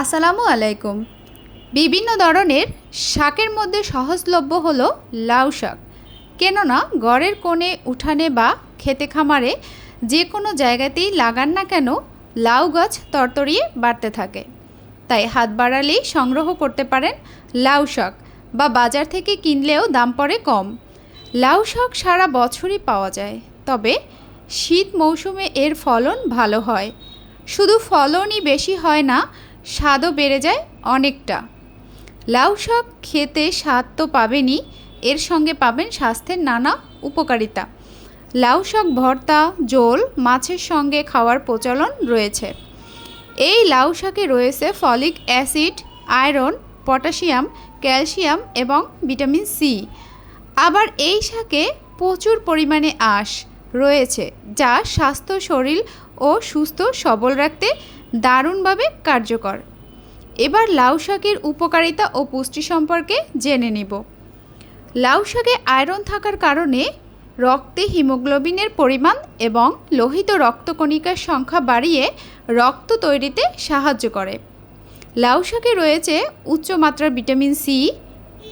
আসসালামু আলাইকুম। বিভিন্ন ধরনের শাকের মধ্যে সহজলভ্য হলো লাউ শাক। কেননা ঘরের কোণে, উঠানে বা খেতে খামারে যে কোনো জায়গাতেই লাগান না কেন লাউ গাছ তরতরিয়ে বাড়তে থাকে। তাই হাত বাড়ালেই সংগ্রহ করতে পারেন লাউ শাক বা বাজার থেকে কিনলেও দাম পড়ে কম। লাউ শাক সারা বছরই পাওয়া যায়, তবে শীত মৌসুমে এর ফলন ভালো হয়। শুধু ফলনই বেশি হয় না স্বাদও বেড়ে যায় অনেকটা। লাউ শাক খেতে স্বাদ তো পাবেনই, এর সঙ্গে পাবেন স্বাস্থ্যের নানা উপকারিতা। লাউ শাক, ভর্তা, জোল, মাছের সঙ্গে খাওয়ার প্রচলন রয়েছে। এই লাউ শাকে রয়েছে folic acid, iron, potassium, calcium এবং ভিটামিন সি। আবার এই শাকে প্রচুর পরিমাণে আঁশ রয়েছে, যা স্বাস্থ্য, শরীর ও সুস্থ সবল রাখতে দারুণভাবে কার্যকর। এবার লাউ শাকের উপকারিতা ও পুষ্টি সম্পর্কে জেনে নেব। লাউ শাকে আয়রন থাকার কারণে রক্তে হিমোগ্লোবিনের পরিমাণ এবং লোহিত রক্তকণিকার সংখ্যা বাড়িয়ে রক্ত তৈরিতে সাহায্য করে। লাউ শাকে রয়েছে উচ্চমাত্রার ভিটামিন সি,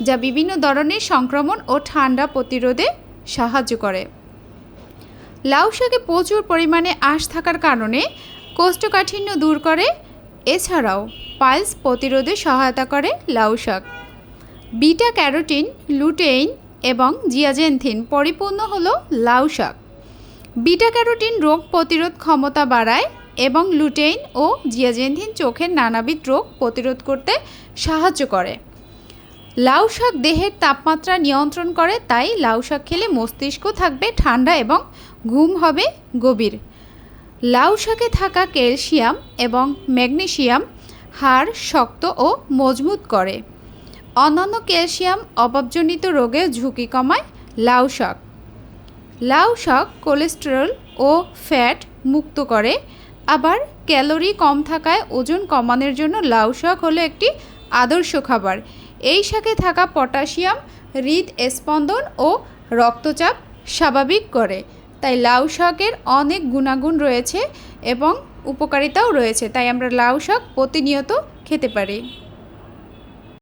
যা বিভিন্ন ধরনের সংক্রমণ ও ঠান্ডা প্রতিরোধে সাহায্য করে। লাউ শাকে প্রচুর পরিমাণে আঁশ থাকার কারণে কোষ্ঠকাঠিন্য দূর করে। এছাড়াও পাইলস প্রতিরোধে সহায়তা করে লাউ শাক। বিটা ক্যারোটিন, লুটেইন এবং জিয়াজেনথিন পরিপূর্ণ হলো লাউ শাক। বিটা ক্যারোটিন রোগ প্রতিরোধ ক্ষমতা বাড়ায় এবং লুটেইন ও জিয়াজেনথিন চোখের নানাবিধ রোগ প্রতিরোধ করতে সাহায্য করে। লাউ শাক দেহের তাপমাত্রা নিয়ন্ত্রণ করে, তাই লাউ শাক খেলে মস্তিষ্ক থাকবে ঠান্ডা এবং ঘুম হবে গভীর। লাউ শাকে থাকা ক্যালসিয়াম এবং ম্যাগনেশিয়াম হাড় শক্ত ও মজবুত করে। অন্যান্য ক্যালসিয়াম অভাবজনিত রোগের ঝুঁকি কমায় লাউ শাক লাউ শাক কোলেস্টেরল ও ফ্যাট মুক্ত করে, আবার ক্যালোরি কম থাকায় ওজন কমানোর জন্য লাউ শাক হলো একটি আদর্শ খাবার। এই শাকে থাকা পটাশিয়াম হৃদ স্পন্দন ও রক্তচাপ স্বাভাবিক করে। তাই লাউ শাকের অনেক গুণাগুণ রয়েছে এবং উপকারিতাও রয়েছে, তাই আমরা লাউ শাক প্রতিনিয়ত খেতে পারি।